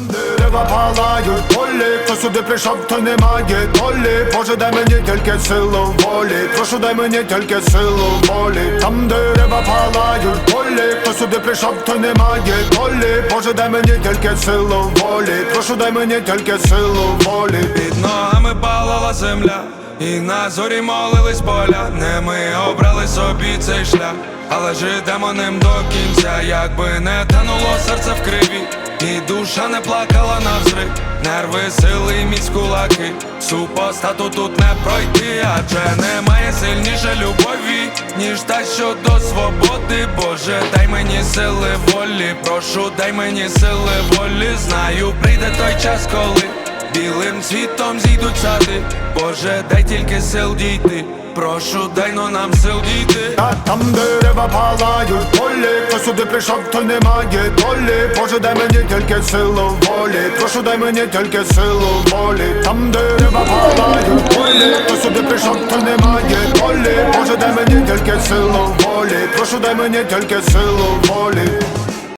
Дерева палають полі, хто сюди прийшов, то немає долі. Боже, дай мені тільки силу волі, прошу дай мені тільки силу волі. Там дерева палають полі, хто сюди прийшов, то немає долі. Боже, дай мені тільки силу волі, прошу дай мені тільки силу волі. Під ногами палала земля, і на зорі молились поля. Не ми обрали собі цей шлях, але ж ідемо ним до кінця, якби не тануло серце в криві, і душа не плакала навзрив. Нерви, сили, міць кулаки, супостату тут не пройти, адже немає сильніше любові, ніж та, що до свободи. Боже, дай мені сили волі, прошу, дай мені сили волі. Знаю, прийде той час, коли. Білим цвітом зійдуть сади, Боже, дай тільки сил дійти, прошу, дай но нам сил дійти. Та там дерева палають полі, хто сюди прийшов, то немає долі. Боже, дай мені тільки силу волі, прошу дай мені тільки силу волі. Там дерева палають полі, хто сюди прийшов, то немає долі. Боже, дай мені тільки силу волі, прошу дай мені тільки силу волі